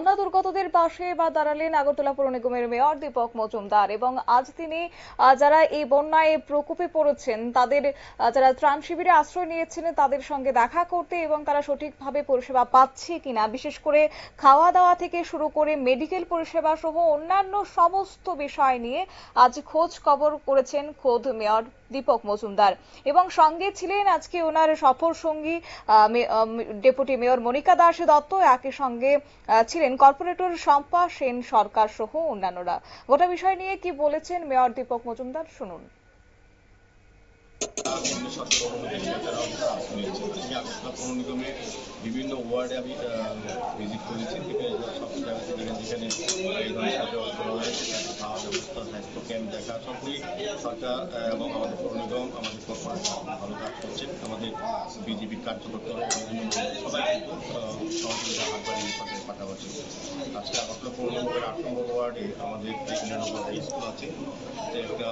বন্যা দুর্গতদের পাশে বা দাঁড়ালেন আগরতলা পৌর নিগমের মেয়র দীপক মজুমদার এবং আজ তিনি যারা এই বন্যায় প্রকোপে পড়েছেন তাদের যারা ত্রাণ শিবিরে আশ্রয় নিয়েছেন তাদের সঙ্গে দেখা করতে এবং তারা সঠিকভাবে পরিষেবা পাচ্ছে কিনা বিশেষ করে খাওয়া দাওয়া থেকে শুরু করে মেডিকেল পরিষেবা সহ অন্যান্য সমস্ত বিষয় নিয়ে আজ খোঁজ খবর করেছেন খোদ মেয়র দীপক মজুমদার। এবং সঙ্গে ছিলেন আজকে ওনার সফর সঙ্গী ডেপুটি মেয়র মনিকা দাস দত্ত। একই সঙ্গে আহ, ছিলেন কর্পোরেটর শম্পা সেন সরকার সহ অন্যান্যরা। গোটা বিষয় নিয়ে কি বলেছেন মেয়র দীপক মজুমদার, শুনুন। বিভিন্ন ওয়ার্ডে আমি ভিজিট করেছি সব জায়গাতে যেখানে ব্যবস্থা, স্বাস্থ্য ক্যাম্প দেখা সবগুলি সরকার এবং আমাদের পৌর আমাদের ভালো কাজ করছে। আমাদের বিজেপি আজকে নম্বর ওয়ার্ডে আমাদের স্কুল আছে, যে একটা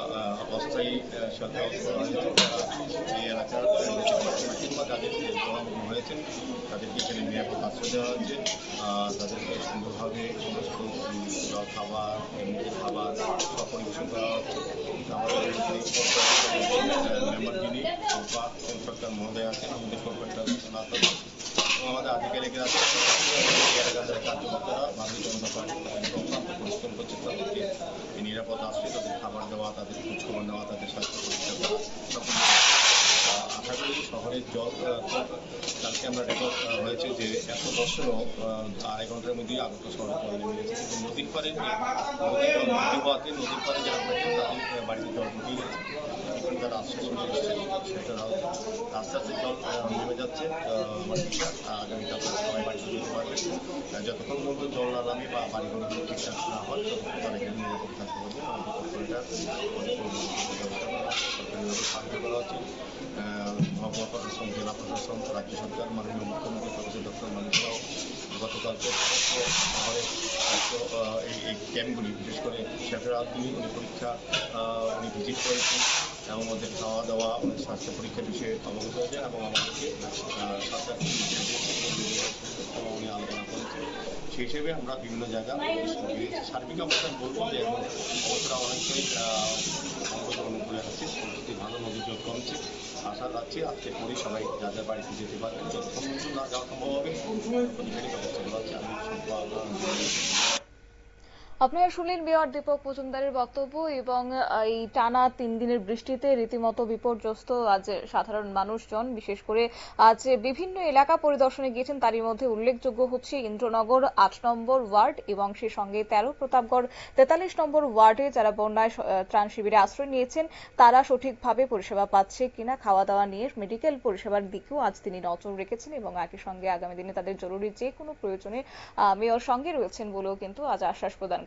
অস্থায়ী সরকার এই এলাকার কিংবা তাদেরকে এখানে আশ্রয় দেওয়া হয়েছে তাদেরকে সুন্দরভাবে সমস্ত খাবার এমনি খাবার পরিবেশন করা হচ্ছে। আমাদের আমাদের কর্পোরেটর আমাদের আধিকারিকরা আছেন এই এলাকার যারা কার্যকর্তারা ভারতীয় জনতা পার্টি তাদের অক্লান্ত পরিশ্রম করছে তাদেরকে এই নিরাপদ আশ্রয় তাদের খাবার তাদের তাদের খোঁজখবর নেওয়া তাদের স্বাস্থ্য আহ, আশা করি শহরের জল কালকে আমরা রেকর্ড হয়েছে যে এত দশ আহ, আড়াই ঘণ্টার মধ্যেই আগত শহরে জল নেমে কিন্তু নদীর পাড়ে যে নদীর হওয়াতে নদীর পাড়ে যারা থাকেন তাদের বাড়িতে জল ঢুকে গেছে এখন যারা আশ্রয় চলে এসেছে সেটা আস্তে আস্তে জল নেমে যাচ্ছে বাড়িতে আগামীকাল সবাই বাড়িতে যেতে পারবে। যতক্ষণ পর্যন্ত জল না নামে বা বাড়িগুলো ঠিকঠাক না হয়, ততক্ষণ তারা এখানে নিরাপদ থাকতে পারবে। আমাদের সরকারিভাবে সাহায্য করা হচ্ছে। মহকুমা প্রশাসন, জেলা প্রশাসন, রাজ্য সরকার, মাননীয় মুখ্যমন্ত্রী, প্রফেসর ডক্টর মানিক রাও সমস্ত শহরে এই এই ক্যাম্পগুলি বিশেষ করে শেফেরা, তিনি উনি পরীক্ষা উনি ভিজিট করেছেন, এবং ওদের খাওয়া দাওয়া স্বাস্থ্য পরীক্ষা বিষয়ে অবগত হয়েছেন, এবং আমাদেরকে সেই হিসেবে আমরা বিভিন্ন জায়গা সার্বিক অবস্থা বলব যে এখন অবস্থা অনেকটাই অনুকূলে আছে সম্প্রতি ভালো জল কমছে, আশা রাখছি আজকে পরে সবাই যাদের বাড়িতে যেতে পারবেন যতক্ষণ পর্যন্ত না যাওয়া সম্ভব হবে। আপনারা শুনলেন মেয়র দীপক মজুমদারের বক্তব্য এবং এই টানা তিন দিনের বৃষ্টিতে রীতিমতো বিপর্যস্ত আজ সাধারণ মানুষজন, বিশেষ করে আজ বিভিন্ন এলাকা পরিদর্শনে গিয়েছেন। তারই মধ্যে উল্লেখযোগ্য হচ্ছে ইন্দ্রনগর আট নম্বর ওয়ার্ড এবং সে সঙ্গে তেরো প্রতাপগড় তেতাল্লিশ নম্বর ওয়ার্ডে যারা বন্যায় ত্রাণ শিবিরে আশ্রয় নিয়েছেন, তারা সঠিকভাবে পরিষেবা পাচ্ছে কিনা খাওয়া দাওয়া নিয়ে মেডিকেল পরিষেবার দিকেও আজ তিনি নজর রেখেছেন এবং একই সঙ্গে আগামী দিনে তাদের জরুরি যে কোনো প্রয়োজনে মেয়র সঙ্গে রয়েছেন বলেও কিন্তু আজ আশ্বাস প্রদান